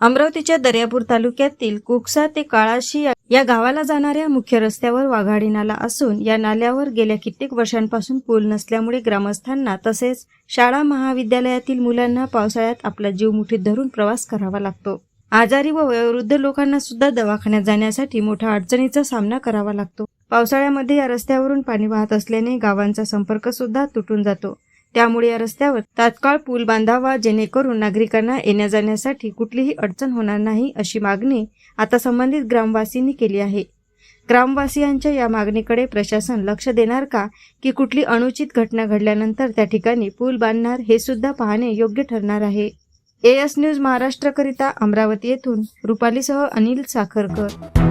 अमरावतीच्या दर्यापूर तालुक्यातील कुकसा ते काळाशी या- गावाला जाणाऱ्या मुख्य रस्त्यावर वाघाडी नाला असून या नाल्यावर गेल्या कित्येक वर्षांपासून पूल नसल्यामुळे ग्रामस्थांना तसेच शाळा महाविद्यालयातील मुलांना पावसाळ्यात आपला जीव मुठीत धरून प्रवास करावा लागतो. आजारी व वयोवृद्ध लोकांना सुद्धा दवाखान्यात जाण्यासाठी मोठ्या अडचणीचा सामना करावा लागतो. पावसाळ्यामध्ये या रस्त्यावरून पाणी वाहत असल्याने गावांचा संपर्क सुद्धा तुटून जातो. त्यामुळे या रस्त्यावर तात्काळ पूल बांधावा जेणेकरून नागरिकांना येण्या जाण्यासाठी कुठलीही अडचण होणार नाही अशी मागणी आता संबंधित ग्रामवासींनी केली आहे. ग्रामवासियांच्या या मागणीकडे प्रशासन लक्ष देणार का? की कुठली अनुचित घटना घडल्यानंतर त्या ठिकाणी पूल बांधणार हे सुद्धा पाहणे योग्य ठरणार आहे. एएस न्यूज महाराष्ट्रकरिता अमरावती येथून रुपालीसह अनिल साखरकर.